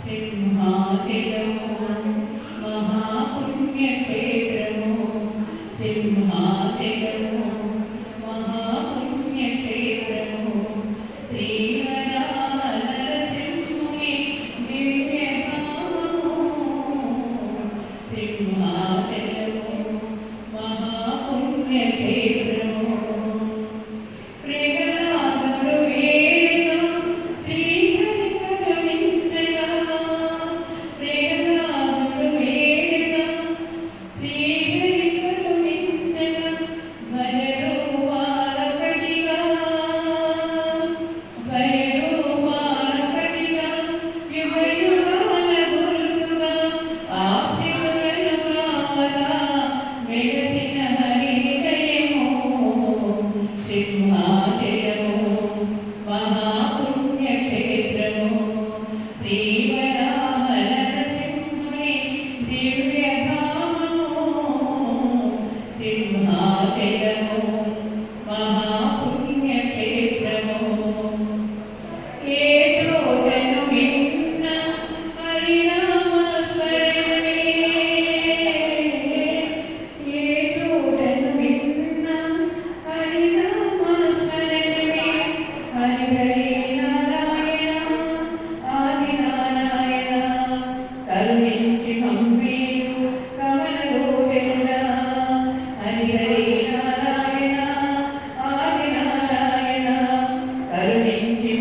Simhachalam మహాపుణ్యక్షేత్రము Simhachalam Simhachalam